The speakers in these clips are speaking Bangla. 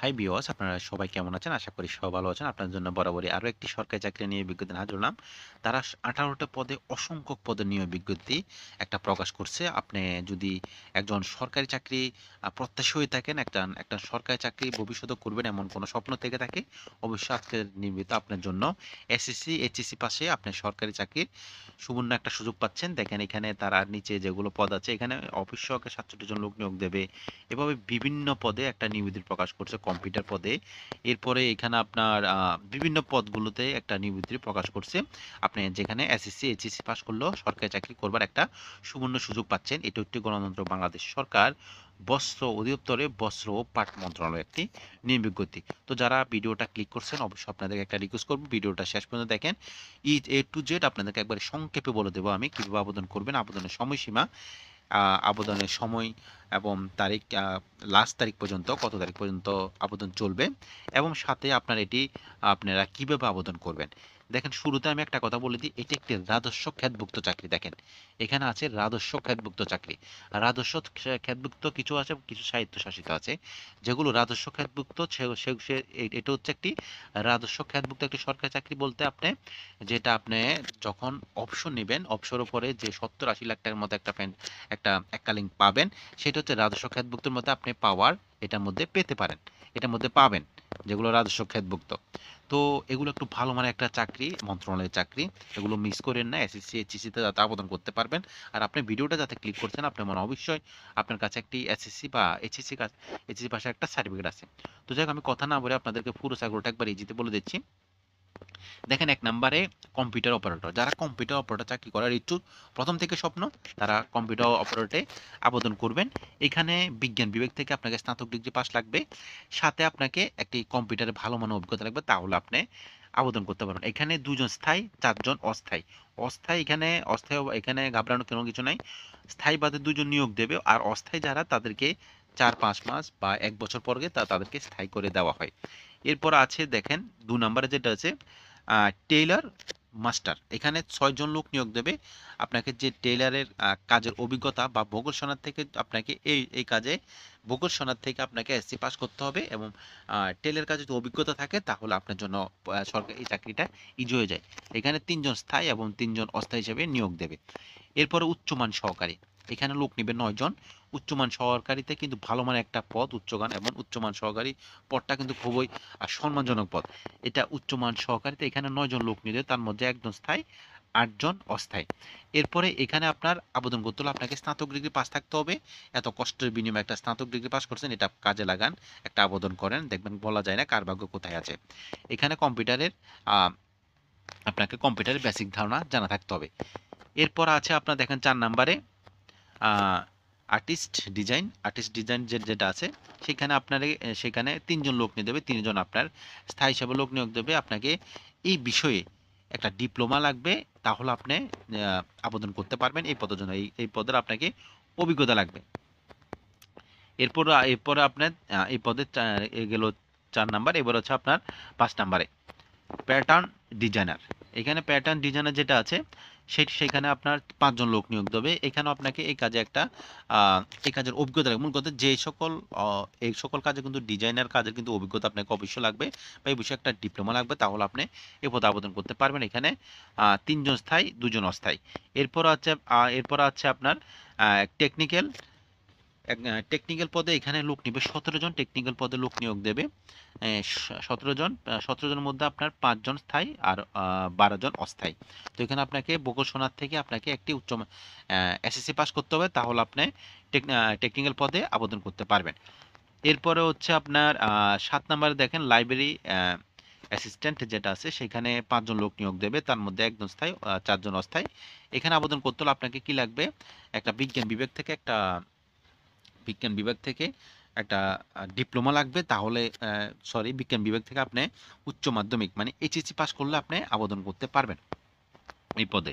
হাই বিওয়াস আপনারা সবাই কেমন আছেন? আশা করি সবাই ভালো আছেন। আপনার জন্য বরাবরই আরও একটি সরকারি চাকরি নিয়ে বিজ্ঞপ্তি হাজির হলাম। তারা আঠারোটা পদে অসংখ্য পদে নিয়োগ বিজ্ঞপ্তি একটা প্রকাশ করছে। আপনি যদি একজন সরকারি চাকরি প্রত্যাশী হয়ে থাকেন, একটা একটা সরকারি চাকরি ভবিষ্যতে করবেন এমন কোনো স্বপ্ন থেকে থাকে, অবশ্যই আজকের নির্মিত আপনার জন্য এসএসসি এইচএসসি পাশে আপনি সরকারি চাকরির সুবর্ণ একটা সুযোগ পাচ্ছেন। দেখেন এখানে তার নিচে যেগুলো পদ আছে, এখানে অফিস সহকারে সাতষট্টি জন লোক নিয়োগ দেবে। এভাবে বিভিন্ন পদে একটা নিবেদন প্রকাশ করছে। কম্পিউটার পদে। এরপরে এখানে আপনার বিভিন্ন পদগুলোতে একটা নিবৃত্তি প্রকাশ করছে। আপনি যেখানে এসএসসি এইচএসসি পাস করলেও সরকারি চাকরি করবার একটা সুবর্ণ সুযোগ পাচ্ছেন। এটা একটি গণতন্ত্র বাংলাদেশ সরকার বস্ত্র অধিদপ্তরে বস্ত্র ও পাট মন্ত্রণালয় একটি নিয়োগ বিজ্ঞপ্তি তো যারা ভিডিওটা ক্লিক করছেন, অবশ্যই আপনাদেরকে একটা রিকোয়েস্ট করব। ভিডিওটা শেষ পর্যন্ত দেখেন। ই এ টু জেড আপনাদেরকে একবারে সংক্ষেপে বলে দেবো আমি কীভাবে আবেদন করবেন, আবেদনের সময়সীমা আবেদনের সময় এবং তারিখ লাস্ট তারিখ পর্যন্ত, কত তারিখ পর্যন্ত আবেদন চলবে এবং সাথে আপনার এটি আপনারা কীভাবে আবেদন করবেন। দেখেন, শুরুতে আমি একটা কথা বলে দিই, এটি একটি রাজস্ব খ্যাতভুক্ত চাকরি, দেখেন। এখানে আছে রাজস্ব খ্যাতভুক্ত চাকরি। রাজস্ব খ্যাতভুক্ত কিছু আছে, কিছু সাহিত্য শাসিত আছে। যেগুলো রাজস্ব খ্যাতভুক্ত এটা হচ্ছে একটি রাজস্ব খ্যাতভুক্ত একটি সরকারি চাকরি বলতে আপনি, যেটা আপনি যখন অপশন নেবেন অপশন উপরে যে সত্তর আশি লাখ টাকার মতো একটা একটা এককালীন পাবেন, সেটা হচ্ছে রাজস্ব খাতভুক্তের মধ্যে আপনি পাওয়ার এটার মধ্যে পেতে পারেন। এটার মধ্যে পাবেন, যেগুলো রাজস্ব খাতভুক্ত তো এগুলো একটু ভালো মানে একটা চাকরি, মন্ত্রণালয়ের চাকরি। এগুলো মিস করেন না এসএসসি এইচএসসিতে যাতে আবেদন করতে পারবেন। আর আপনি ভিডিওটা যাতে ক্লিক করছেন, আপনি মনে অবশ্যই আপনার কাছে একটি এসএসসি বা এইচএসসি কাছে এইচএসসি পাশে একটা সার্টিফিকেট আছে। তো যাই হোক, আমি কথা না বলে আপনাদেরকে পুরো চাকরিটা একবার ইজিতে বলে দিচ্ছি। দেখেন এক নম্বরে কম্পিউটার অপারেটর যারা কম্পিউটার অপারেটর চাকরি করার ইচ্ছুক, প্রথম থেকে স্বপ্ন, তারা কম্পিউটার অপারেটরে আবেদন করবেন। এখানে বিজ্ঞান বিভাগ থেকে আপনাকে স্নাতক ডিগ্রি পাস লাগবে। সাথে আপনাকে একটি কম্পিউটারে ভালো মানের অভিজ্ঞতা লাগবে, তাহলে আপনি আবেদন করতে পারবেন। এখানে দুজন স্থায়ী, চারজন অস্থায়ী। অস্থায়ী এখানে অস্থায়ী এখানে ঘাবড়ানোর কোনো কিছু নাই। স্থায়ী বাদে দুজন নিয়োগ দেবে, আর অস্থায়ী যারা তাদেরকে চার, পাঁচ মাস বা এক বছর পরে তাদেরকে স্থায়ী করে দেওয়া হয়। এরপর আছে দেখেন, দু নম্বরে যেটা আছে টেইলার মাস্টার। এখানে ছয়জন লোক নিয়োগ দেবে। আপনাকে যে টেইলারের কাজের অভিজ্ঞতা বা ভূগোল সনার থেকে আপনাকে এই এই কাজে, ভূগোল সনার থেকে আপনাকে এসসি পাস করতে হবে এবং টেলের কাজে যদি অভিজ্ঞতা থাকে তাহলে আপনার জন্য সরকার এই চাকরিটা ইজি হয়ে যায়। এখানে তিনজন স্থায়ী এবং তিনজন অস্থায়ী হিসেবে নিয়োগ দেবে। এরপরে উচ্চমান সহকারী। এখানে লোক নেবে নয়জন উচ্চমান সহকারীতে কিন্তু ভালো মানের একটা পদ, উচ্চগান এবং উচ্চমান সহকারী পদটা কিন্তু খুবই সম্মানজনক পদ। এটা উচ্চমান সহকারীতে এখানে নয়জন লোক নিয়ে তার মধ্যে একজন স্থায়ী আটজন অস্থায়ী। এরপরে এখানে আপনার আবেদন করতে হলে আপনাকে স্নাতক ডিগ্রি পাস থাকতে হবে। এত কষ্টের বিনিময়ে একটা স্নাতক ডিগ্রি পাস করছেন, এটা কাজে লাগান, একটা আবেদন করেন, দেখবেন বলা যায় না কার ভাগ্য কোথায় আছে। এখানে কম্পিউটারের আপনাকে কম্পিউটারের বেসিক ধারণা জানা থাকতে হবে। এরপর আছে আপনার দেখেন চার নাম্বারে আর্টিস্ট ডিজাইন আর্টিস্ট ডিজাইন যে যেটা আছে, সেখানে আপনার সেখানে তিনজন লোক নিয়ে দেবে, তিনজন আপনার স্থায়ী হিসাবে লোক নিয়োগ দেবে। আপনাকে এই বিষয়ে একটা ডিপ্লোমা লাগবে, তাহলে আপনি আবেদন করতে পারবেন। এই পদের জন্য, এই এই পদের আপনাকে অভিজ্ঞতা লাগবে। এরপর এরপর আপনার এই পদে গেল চার নাম্বার, এবার হচ্ছে আপনার পাঁচ নাম্বারে। Pattern designer. এখানে প্যাটার্ন ডিজাইনার যেটা আছে সেটি সেখানে আপনার পাঁচজন লোক নিয়োগ দেবে। এখানেও আপনাকে এই কাজে একটা এই কাজের অভিজ্ঞতা লাগবে। মূল কথা যে সকল এই সকল কাজে কিন্তু ডিজাইনার কাজের কিন্তু অভিজ্ঞতা আপনাকে অবশ্যই লাগবে বা এই বিষয়ে একটা ডিপ্লোমা লাগবে, তাহলে আপনি এ পদে আবেদন করতে পারবেন এখানে। তিনজন স্থায়ী, দুজন অস্থায়ী। এরপর আছে এরপর আছে আপনার টেকনিক্যাল টেকনিক্যাল পদে এখানে লোক নিবে। সতেরো জন টেকনিক্যাল পদে লোক নিয়োগ দেবে। সতেরো জন সতেরো জনের মধ্যে আপনার পাঁচজন স্থায়ী আর বারো জন অস্থায়ী। তো এখানে আপনাকে বকুল সোনার থেকে আপনাকে একটি উচ্চ এসএসসি পাস করতে হবে। তাহলে আপনি টেকনিক্যাল পদে আবেদন করতে পারবেন। এরপরে হচ্ছে আপনার সাত নম্বরে দেখেন লাইব্রেরি অ্যাসিস্ট্যান্ট যেটা আছে, সেখানে পাঁচজন লোক নিয়োগ দেবে। তার মধ্যে একজন স্থায়ী চারজন অস্থায়ী। এখানে আবেদন করতে হলে আপনাকে কি লাগবে? একটা বিজ্ঞান বিভাগ থেকে একটা বিজ্ঞান বিভাগ থেকে একটা ডিপ্লোমা লাগবে। তাহলে সরি বিজ্ঞান বিভাগ থেকে আপনি উচ্চ মাধ্যমিক মানে এইচএসসি পাস করলে আপনি আবেদন করতে পারবেন এই পদে।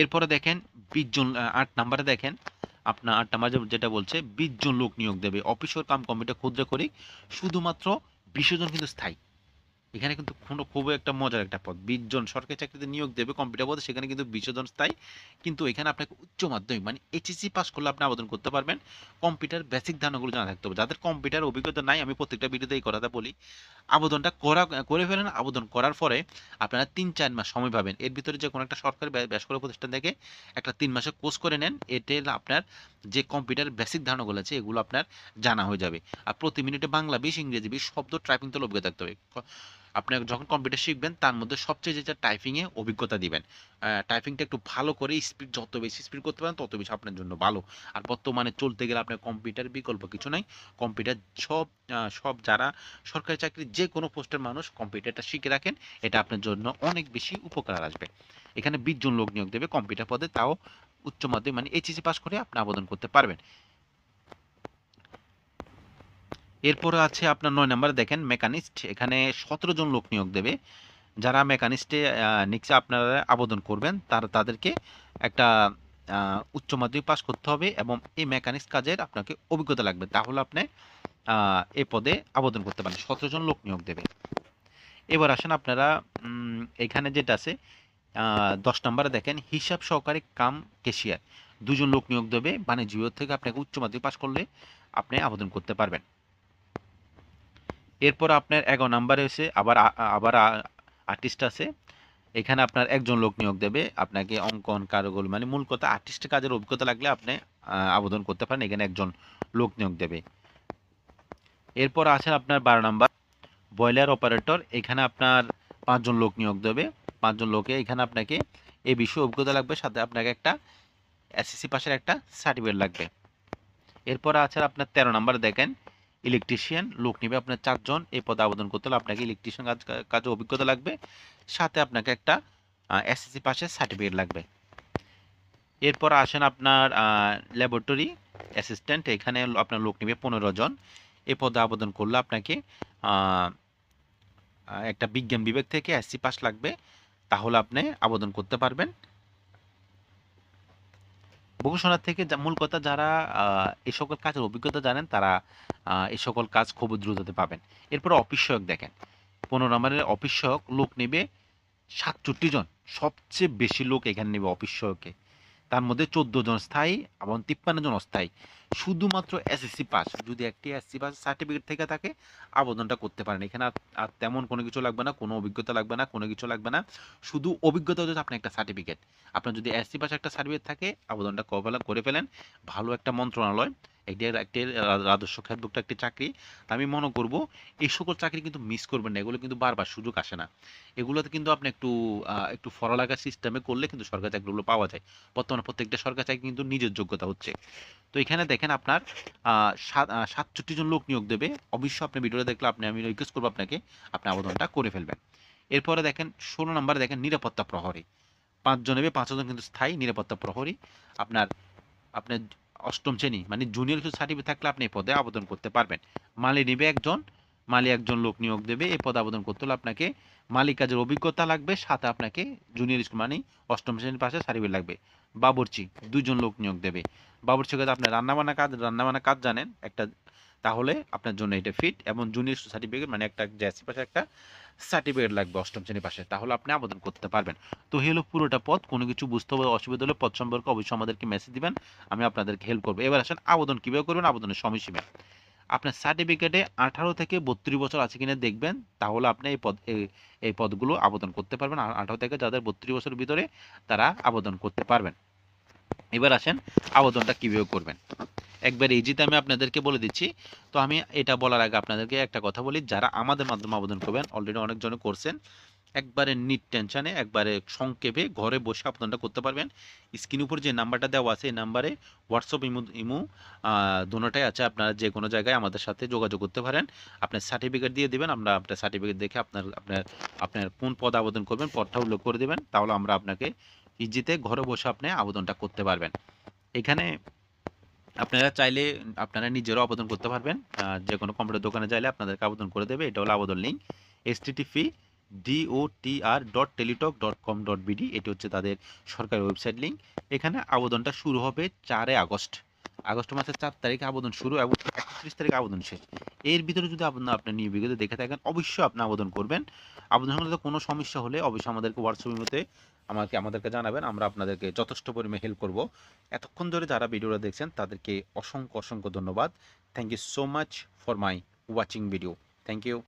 এরপরে দেখেন, বিশ জন আট নাম্বারে দেখেন, আপনার আট নাম্বার যেটা বলছে, বিশ জন লোক নিয়োগ দেবে। অফিসর কাম কমিটি ক্ষুদ্র করি শুধুমাত্র বিশ জন কিন্তু স্থায়ী। এখানে কিন্তু কোনো খুবই একটা মজার একটা পদ। বিশ জন সরকারি চাকরিতে নিয়োগ দেবে কম্পিউটার পদে, সেখানে কিন্তু বিশ জন স্থায়ী। কিন্তু এখানে আপনাকে উচ্চ মাধ্যমিক মানে এইচএসসি পাস করলে আপনি আবেদন করতে পারবেন। কম্পিউটার বেসিক ধারণাগুলো জানা থাকতে হবে। যাদের কম্পিউটার অভিজ্ঞতা নাই, আমি প্রত্যেকটা ভিডিওতে এই কথাটা বলি। আবেদনটা করা, করে ফেলেন। আবেদন করার পরে আপনারা তিন, চার মাস সময় পাবেন। এর ভিতরে যে কোনো একটা সরকারি বেসরকারি প্রতিষ্ঠান থেকে একটা তিন মাসের কোর্স করে নেন। এতে আপনার যে কম্পিউটার বেসিক ধারণাগুলো আছে, এগুলো আপনার জানা হয়ে যাবে। আর প্রতি মিনিটে বাংলা, বিশ ইংরেজি, বিশ শব্দ টাইপিং তো অভিজ্ঞতা থাকতে হবে। আপনি যখন কম্পিউটার শিখবেন, তার মধ্যে সবচেয়ে যেটা টাইপিংয়ে অভিজ্ঞতা দিবেন। টাইপিংটা একটু ভালো করে স্পিড যত বেশি স্পিড করতে পারেন, তত বেশি আপনার জন্য ভালো। আর বর্তমানে চলতে গেলে আপনার কম্পিউটার বিকল্প কিছু নাই। কম্পিউটার সব সব যারা সরকারি চাকরি, যে কোনো পোস্টের মানুষ কম্পিউটারটা শিখে রাখেন, এটা আপনার জন্য অনেক বেশি উপকার আসবে। এখানে বিশ জন লোক নিয়োগ দেবে কম্পিউটার পদে, তাও উচ্চ মাধ্যমিক মানে এইচএসসি পাস করে আপনি আবেদন করতে পারবেন। এরপরে আছে আপনার নয় নাম্বার দেখেন মেকানিস্ট, এখানে সতেরো জন লোক নিয়োগ দেবে। যারা মেকানিস্টে নিচে আপনারা আবেদন করবেন, তার তাদেরকে একটা উচ্চ মাধ্যমিক পাস করতে হবে এবং এই মেকানিক্স কাজের আপনাকে অভিজ্ঞতা লাগবে। তাহলে আপনি এই পদে আবেদন করতে পারেন। সতেরো জন লোক নিয়োগ দেবে। এবার আসেন আপনারা এখানে যেটা আছে দশ নম্বরে দেখেন, হিসাব সহকারে কাম কেশিয়ার দুজন লোক নিয়োগ দেবে, বাণিজ্য থেকে আপনাকে উচ্চ মাধ্যমিক পাস করলে আপনি আবেদন করতে পারবেন। এরপর আপনার এগারো নাম্বারে এসে আবার আবার আর্টিস্ট আছে। এখানে আপনার একজন লোক নিয়োগ দেবে। আপনাকে অঙ্কন কারুকল মানে মূল কথা আর্টিস্ট কাজের অভিজ্ঞতা লাগলে আপনি আবেদন করতে পারেন। এখানে একজন লোক নিয়োগ দেবে। এরপর আছে আপনার বারো নাম্বার বয়লার অপারেটর এখানে আপনার পাঁচজন লোক নিয়োগ দেবে। পাঁচজন লোকে এখানে আপনাকে এই বিষয়ে অভিজ্ঞতা লাগবে। সাথে আপনাকে একটা এসএসসি পাশের একটা সার্টিফিকেট লাগবে। এরপর আছে আপনার তেরো নাম্বার দেখেন। ইলেকট্রিশিয়ান লোক নেবে, আপনার চারজন এই পদে আবেদন করতে হলে আপনাকে ইলেকট্রিশিয়ান কাজ, কাজে অভিজ্ঞতা লাগবে। সাথে আপনাকে একটা এসএসসি পাশের সার্টিফিকেট লাগবে। এরপর আসেন আপনার ল্যাবরেটরি অ্যাসিস্ট্যান্ট এখানে আপনার লোক নেবে পনেরো জন। এ পদে আবেদন করলে আপনাকে একটা বিজ্ঞান বিভাগ থেকে এসসি পাস লাগবে। তাহলে আপনি আবেদন করতে পারবেন। ভূষণার থেকে যা- মূল কথা যারা এই সকল কাজের অভিজ্ঞতা জানেন, তারা এই সকল কাজ খুব দ্রুততে পাবেন। এরপর অফিস সহায়ক দেখেন। পনেরো নম্বরের অফিস সহায়ক লোক নেবে সাতষট্টি জন। সবচেয়ে বেশি লোক এখানে নেবে অফিস সহায়কে। তার মধ্যে চোদ্দ জন স্থায়ী এবং তিপ্পান্ন জন অস্থায়ী। শুধুমাত্র এসএসসি পাস যদি একটি এসসি পাস সার্টিফিকেট থেকে থাকে, আবেদনটা করতে পারেন। এখানে আর তেমন কোনো কিছু লাগবে না, কোনো অভিজ্ঞতা লাগবে না, কোনো কিছু লাগবে না। শুধু অভিজ্ঞতা হচ্ছে আপনার একটা সার্টিফিকেট আপনার যদি এসসি পাস একটা সার্টিফিকেট থাকে, আবেদনটা কবেলা করে ফেলেন, ভালো একটা মন্ত্রণালয় একটি একটি রাজস্ব খাতভুক্ত একটি চাকরি। আমি মনে করব, এই সকল চাকরি কিন্তু মিস করবেন না, এগুলো কিন্তু বারবার সুযোগ আসে না। এগুলোতে কিন্তু আপনি একটু একটু পড়ালেখার সিস্টেমে করলে কিন্তু সরকারি চাকরিগুলো পাওয়া যায়। বর্তমানে প্রত্যেকটা সরকারি চাকরি কিন্তু নিজের যোগ্যতা হচ্ছে। তো এখানে দেখেন আপনার সাতষট্টি জন লোক নিয়োগ দেবে। অবশ্যই আপনি ভিডিওটা দেখলে আপনি, আমি রিকোয়েস্ট করব আপনাকে, আপনি আবেদনটা করে ফেলবেন। এরপরে দেখেন, ষোলো নম্বরে দেখেন নিরাপত্তা প্রহরী। পাঁচজন নেবে, পাঁচজন কিন্তু স্থায়ী নিরাপত্তা প্রহরী। আপনার আপনার অষ্টম শ্রেণি মানে জুনিয়র কিছু সার্টিফিকেট থাকলে আপনি এই পদে আবেদন করতে পারবেন। মালি নেবে একজন, মালি একজন লোক নিয়োগ দেবে, এই পদে আবেদন করতে হলে আপনাকে মালিক কাজের অভিজ্ঞতা লাগবে, সাথে আপনাকে জুনিয়র স্কুল মানে অষ্টম শ্রেণির পাশে সার্টিফিকেট লাগবে। বাবরচি দুজন লোক নিয়োগ দেবে। বাবুর্চি কাজ আপনার রান্নাবান্না কাজ রান্নাবান্না কাজ জানেন, একটা তাহলে আপনার জন্য এটা ফিট এবং জুনিয়র সার্টিফিকেট মানে একটা জ্যাসি পাশে একটা সার্টিফিকেট লাগবে অষ্টম শ্রেণির পাশে। তাহলে আপনি আবেদন করতে পারবেন। তো হলো পুরোটা পথ। কোনো কিছু বুঝতে হবে, অসুবিধা হলে পথ সম্পর্কে অবশ্যই আমাদেরকে মেসেজ দিবেন। আমি আপনাদেরকে হেল্প করব। এবার আসেন আবেদন কীভাবে করবেন, আবেদনের সময়সীমা। আপনার সার্টিফিকেটে আঠারো থেকে বত্রিশ বছর আছে কিনা দেখবেন। তাহলে আপনি এই পদ, এই- পদগুলো আবেদন করতে পারবেন। আঠারো থেকে যাদের বত্রিশ বছর ভিতরে তারা আবেদন করতে পারবেন। এবার আসেন আবেদনটা কীভাবে করবেন। একবার ইজিতে আমি আপনাদেরকে বলে দিচ্ছি। তো আমি এটা বলার আগে আপনাদেরকে একটা কথা বলি, যারা আমাদের মাধ্যমে আবেদন করবেন অলরেডি অনেকজনে করছেন, একবারে নিট টেনশনে একবারে সংক্ষেপে ঘরে বসে আবেদনটা করতে পারবেন। স্ক্রিন উপর যে নাম্বারটা দেওয়া আছে, এই নাম্বারে হোয়াটসঅ্যাপ ইমো ইমো দুটোটাই আছে, আপনারা যে কোনো জায়গায় আমাদের সাথে যোগাযোগ করতে পারেন। আপনার সার্টিফিকেট দিয়ে দেবেন, আমরা আপনার সার্টিফিকেট দেখে আপনার আপনার আপনার কোন পদ আবেদন করবেন, পদটা উল্লেখ করে দেবেন, তাহলে আমরা আপনাকে ইজিতে ঘরে বসে আপনি আবেদনটা করতে পারবেন। এখানে আপনারা চাইলে, আপনারা নিজেরও আবেদন করতে পারবেন। যে কোনো কম্পিউটার দোকানে চাইলে আপনাদেরকে আবেদন করে দেবে। এটা হলো আবেদন link STTP DOTR dot Teletalk dot com dot BD এটি হচ্ছে তাদের সরকারি ওয়েবসাইট লিঙ্ক এখানে আবেদনটা শুরু হবে চারে আগস্ট। আগস্ট মাসের চার তারিখে আবেদন শুরু এবং একত্রিশ তারিখে আবেদন শেষ। এর ভিতরে যদি আপনার আপনার নিয়ে বিগত দেখে থাকেন, অবশ্যই আপনি আবেদন করবেন। আবেদন সংক্রান্ত কোনো সমস্যা হলে অবশ্যই আমাদেরকে হোয়াটসঅ্যাপের মধ্যে আমাকে, আমাদেরকে জানাবেন। আমরা আপনাদেরকে যথেষ্ট পরিমাণে হেল্প করব। এতক্ষণ ধরে যারা ভিডিওটা দেখছেন, তাদেরকে অসংখ্য অসংখ্য ধন্যবাদ। Thank you so much for my watching video thank you